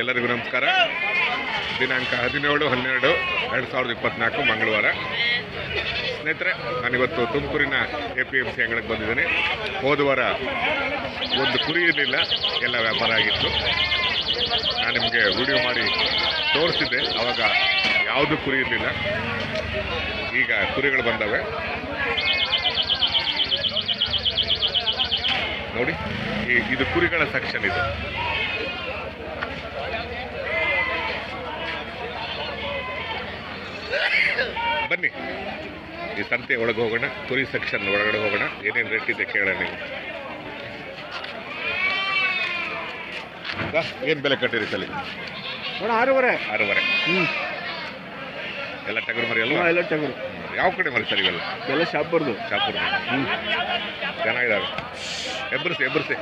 ಎಲ್ಲರಿಗೂ ನಮಸ್ಕಾರ. ದಿನಾಂಕ ಹದಿನೇಳು, ಹನ್ನೆರಡು, ಎರಡು ಸಾವಿರದ ಇಪ್ಪತ್ನಾಲ್ಕು ಮಂಗಳವಾರ. ಸ್ನೇಹಿತರೆ, ನಾನಿವತ್ತು ತುಮಕೂರಿನ ಎ ಪಿ ಎಂ ಸಿ ಅಂಗಡಿಗೆ ಬಂದಿದ್ದೀನಿ. ಹೋದ ವಾರ ಒಂದು ಕುರಿ ಇರಲಿಲ್ಲ, ಎಲ್ಲ ವ್ಯಾಪಾರ ಆಗಿತ್ತು. ನಾನು ನಿಮಗೆ ವಿಡಿಯೋ ಮಾಡಿ ತೋರಿಸಿದ್ದೆ ಆವಾಗ ಯಾವುದು ಕುರಿ ಇರಲಿಲ್ಲ. ಈಗ ಕುರಿಗಳು ಬಂದವೆ. ನೋಡಿ ಇದು ಕುರಿಗಳ ಸೆಕ್ಷನ್ ಇದು. ಬನ್ನಿ. ಈ ಸಂತೆ ಒಳಗೆ ಹೋಗೋಣ ಕುರಿ ಸೆಕ್ಷನ್ ಒಳಗಡೆ ಹೋಗೋಣ. ಏನೇನು ರೇಟ್ ಇದೆ ಕೇಳೋಣ ನೀವು. ಏನು ಬೆಲೆ ಕಟ್ಟಿರಿ ಸಲಿ ನೋಡ ಆರೂವರೆ. ಆರೂವರೆ. ಹ್ಞೂ ಎಲ್ಲ ಟಗರು ಮರಿ ಅಲ್ವಾ? ಎಲ್ಲ ಟಗರು. ಯಾವ ಕಡೆ ಮರಿ ಸರಿ ಇವೆಲ್ಲ? ಎಲ್ಲ ಶಾಪ್ ಬರ್ದು ಶಾಪ್ ಹ್ಞೂ ಚೆನ್ನಾಗಿದ್ದಾವೆ ಎಬ್ಬರಿಸಿ ಎಬ್ಬರಿಸಿ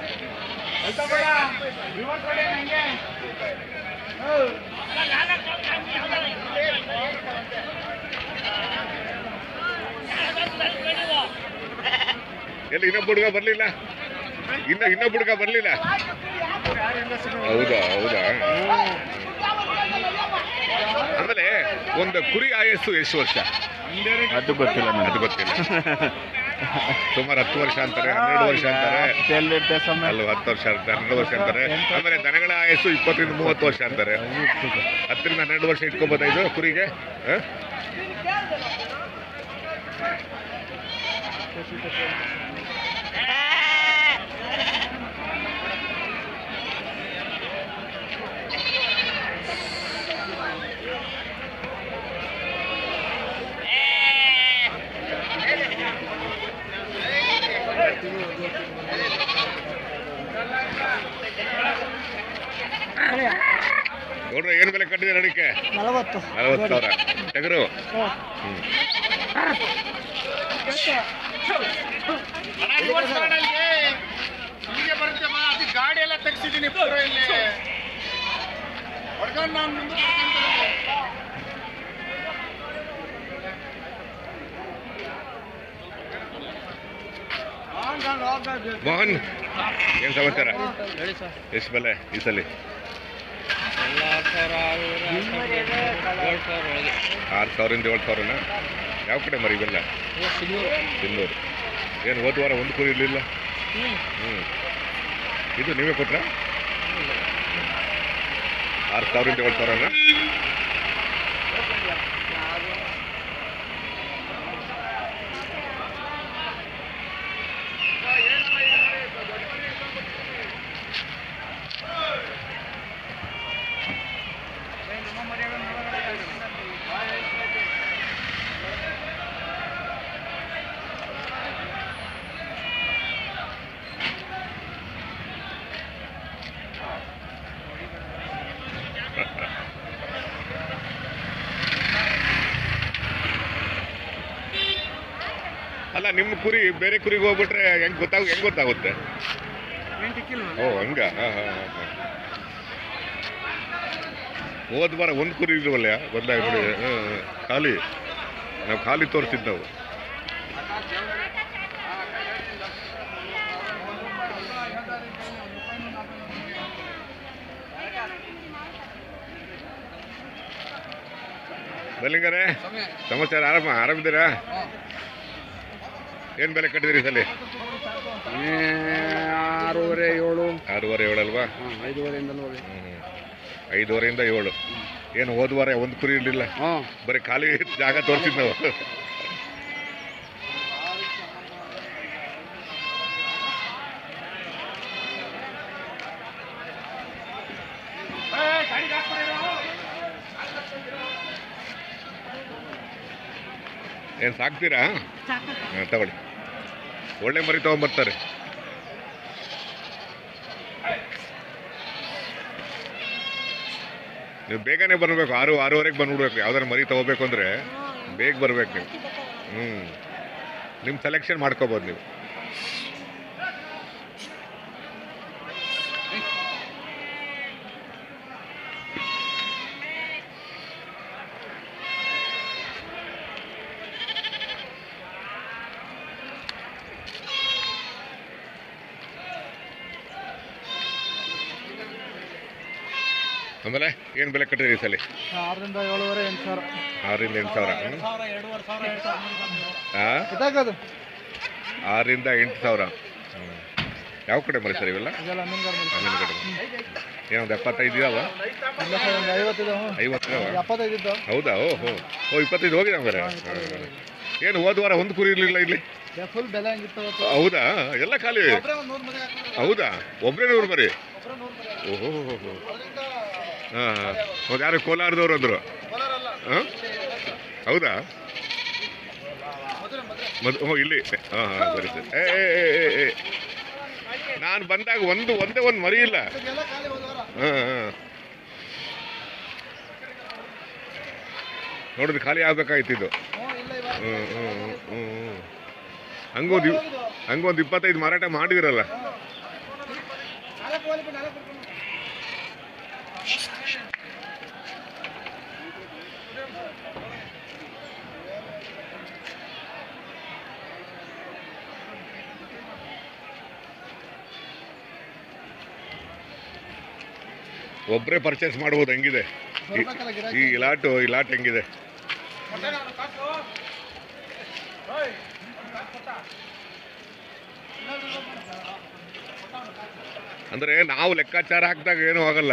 ಎಲ್ಲಿ ಇನ್ನೊಬ್ಬ ಹುಡುಗ ಬರಲಿಲ್ಲ ಇನ್ನ ಇನ್ನೊಬ್ಬ ಹುಡುಗ ಬರಲಿಲ್ಲ ಹೌದಾ ಹೌದಾ ಆಮೇಲೆ ಒಂದು ಕುರಿ ಆಯಸ್ಸು ಎಷ್ಟು ವರ್ಷ ಅದು ಗೊತ್ತಿಲ್ಲ ಅದು ಗೊತ್ತಿಲ್ಲ ಸುಮಾರು ಹತ್ತು ವರ್ಷ ಅಂತಾರೆ, ಹನ್ನೆರಡು ವರ್ಷ ಅಂತಾರೆ. ಅಲ್ಲಿ ಹತ್ತು ವರ್ಷ ಅಂತಾರೆ ಹನ್ನೆರಡು ವರ್ಷ ಅಂತಾರೆ. ಆಮೇಲೆ ದನಗಳ ಆಯಸ್ಸು ಇಪ್ಪತ್ತರಿಂದ ಮೂವತ್ತು ವರ್ಷ ಅಂತಾರೆ. ಹತ್ತರಿಂದ ಹನ್ನೆರಡು ವರ್ಷ ಇಟ್ಕೋಬೋದಾ ಇದು ಕುರಿಗೆ? ಹ? ನೋಡ್ರಿ ಏನು ಬೆಲೆ ಕಟ್ಟಿದೆ ಅಡಿಕೆ ನಲವತ್ತು. ನಲವತ್ತು ಸಾವಿರ ಟಗರು ಗಾಡಿ ಎಲ್ಲ ತೆಗ್ಸಿದ್ದೀನಿ. ಮೋಹನ್ ಏನ್ ಸಮಾಚಾರ? ಎಷ್ಟು ಬೆಲೆ ಈ ಸಲ ಎಲ್ಲ ಸಾವಿರ ಏಳು ಸಾವಿರ ಒಳಗೆ. ಆರು ಸಾವಿರದಿಂದ ಏಳು ಸಾವಿರನ? ಯಾವ ಕಡೆ ಮರಿ ಇವೆಲ್ಲ? ಸಿನ್ನೂರು ಏನು ಹೋದ ವಾರ ಒಂದು ಕುರಿ ಇರಲಿಲ್ಲ? ಹ್ಞೂ ಇದು ನೀವೇ ಕೊಟ್ರ? ಆರು ಸಾವಿರದಿಂದ ಏಳು ಸಾವಿರನ? ಅಲ್ಲ ನಿಮ್ಮ ಕುರಿ ಬೇರೆ ಕುರಿಗೆ ಹೋಗ್ಬಿಟ್ರೆ ಹೆಂಗ್ ಗೊತ್ತಾಗ ಹೆಂಗ್ ಗೊತ್ತಾಗುತ್ತೆ? ಓ ಹಂಗ? ಹೋದ ವಾರ ಒಂದು ಕುರಿ ಇದ್ವಲ್ಲ ಬಂದಾಗ ನೋಡಿ. ಖಾಲಿ. ನಾವು ಖಾಲಿ ತೋರಿಸಿದ್ದು ನಾವು. ಸಮಸ್ಯೆ ಸಮಾಚಾರ ಆರಾಮ ಆರಾಮಿದ್ದೀರಾ? ಏನು ಬೆಲೆ ಕಟ್ಟಿದ್ರಿ ಸಲ? ಆರೂವರೆ ಏಳು. ಆರೂವರೆ ಏಳು ಅಲ್ವಾ? ಐದೂವರೆಯಿಂದ. ಐದೂವರೆಯಿಂದ ಏಳು. ಏನು ಹೋದ ವಾರ ಒಂದು ಕುರಿ ಇರಲಿಲ್ಲ ಹಾಂ. ಬರೀ ಖಾಲಿ ಜಾಗ ತೋರಿಸಿದ್ ನಾವು. ಏನು ಸಾಕ್ತೀರಾ? ಹಾಂ ತಗೊಳ್ಳಿ. ಒಳ್ಳೆ ಮರಿ ತೊಗೊಂಬರ್ತಾರೆ. ನೀವು ಬೇಗನೆ ಬರಬೇಕು, ಆರು, ಆರೂವರೆಗೆ ಬಂದ್ಬಿಡ್ಬೇಕು. ಯಾವ್ದಾರು ಮರಿ ತಗೋಬೇಕು ಅಂದರೆ ಬೇಗ ಬರ್ಬೇಕು ನೀವು. ಹ್ಞೂ ನಿಮ್ಮ ಸೆಲೆಕ್ಷನ್ ಮಾಡ್ಕೋಬೋದು ನೀವು. ಆಮೇಲೆ ಏನು ಬೆಲೆ ಕಟ್ಟಿದ್ರಿ ಈ ಸಲ? ಆರರಿಂದ ಏಳುವರೆ ಎಂಟು ಸಾವಿರ. ಆರರಿಂದ ಎಂಟು ಸಾವಿರ. ಹಾಂ ಆರರಿಂದ ಎಂಟು ಸಾವಿರ. ಯಾವ ಕಡೆ ಮರಿ ಸರ್ ಇವೆಲ್ಲ ಕಡೆ ಏನೊಂದು ಎಪ್ಪತ್ತೈದು ಇದಾವ? ಐವತ್ತು ಇದಾವ. ಹೌದಾ? ಓ ಹೋ. ಓ ಇಪ್ಪತ್ತೈದು ಹೋಗಿದೆ ಹಂಗಾರೆ. ಏನು ಹೋದ ವಾರ ಒಂದು ಕುರಿ ಇರಲಿಲ್ಲ ಇಲ್ಲಿ? ಹೌದಾ? ಎಲ್ಲ ಖಾಲಿ? ಮರಿ ಹೌದಾ? ಒಬ್ಬರೇ ನೂರು ಮರಿ? ಒಬ್ಬರೇ ನೂರು ಮರಿ ಓಹೋ ಹೋ ಹೋ. ಯಾರು ಕೋಲಾರದವ್ರು ಅಂದರು? ಹಾಂ? ಹೌದಾ? ಮದ್ ಹ್ಞೂ ಇಲ್ಲಿ. ಹಾಂ ಹಾಂ, ಸರಿ ಸರಿ. ಏ ಏ. ನಾನು ಬಂದಾಗ ಒಂದು, ಒಂದೇ ಒಂದು ಮರಿ ಇಲ್ಲ. ಹಾಂ ಹಾಂ. ನೋಡಿದ್ರೆ ಖಾಲಿ ಆಗ್ಬೇಕಾಯ್ತು ಇದು. ಹ್ಞೂ ಹ್ಞೂ ಹ್ಞೂ ಹ್ಞೂ ಹಂಗೊಂದು ಹಂಗೊಂದು ಇಪ್ಪತ್ತೈದು ಮಾರಾಟ ಮಾಡಿದಿರಲ್ಲ. ಒಬ್ಬರೇ ಪರ್ಚೇಸ್ ಮಾಡ್ಬೋದು, ಹೆಂಗಿದೆ? ಈ- ಲಾಟು, ಈ ಲಾಟ್ ಇಲಾಟು ಇಲಾಟ್ ಹೆಂಗಿದೆ? ಅಂದ್ರೆ ನಾವು ಲೆಕ್ಕಾಚಾರ ಹಾಕಿದಾಗ ಏನೂ ಆಗಲ್ಲ?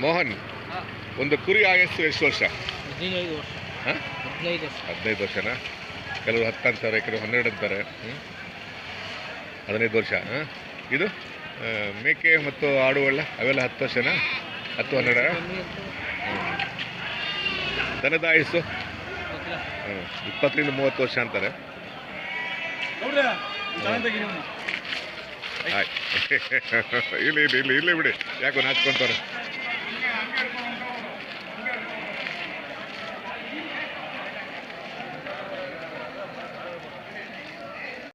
ಮೋಹನ್ ಒಂದು ಕುರಿ ಆಯಸ್ಸು ಎಷ್ಟು ವರ್ಷ? ಹದಿನೈದು ವರ್ಷ. ಹ? ಹದಿನೈದು ವರ್ಷ. ಹದಿನೈದು ವರ್ಷನಾ? ಕೆಲವರು ಹತ್ತು ಅಂತಾರೆ ಕೆಲವರು ಹನ್ನೆರಡು ಅಂತಾರೆ? ಹದಿನೈದು ವರ್ಷ ಹ? ಇದು ಮೇಕೆ ಮತ್ತು ಆಡುಗಳ ಅವೆಲ್ಲ ಹತ್ತು ವರ್ಷನಾ? ಹತ್ತು ಹನ್ನೆರಡ? ದನದ ಆಯಸ್ಸು ಹ್ಞೂ ಇಪ್ಪತ್ತರಿಂದ ಮೂವತ್ತು ವರ್ಷ ಅಂತಾರೆ. ಇಲ್ಲಿ ಇಲ್ಲಿ ಇಲ್ಲಿ ಬಿಡಿ. ಯಾಕೋ ನಾಚ್ಕೊಂತಾರೆ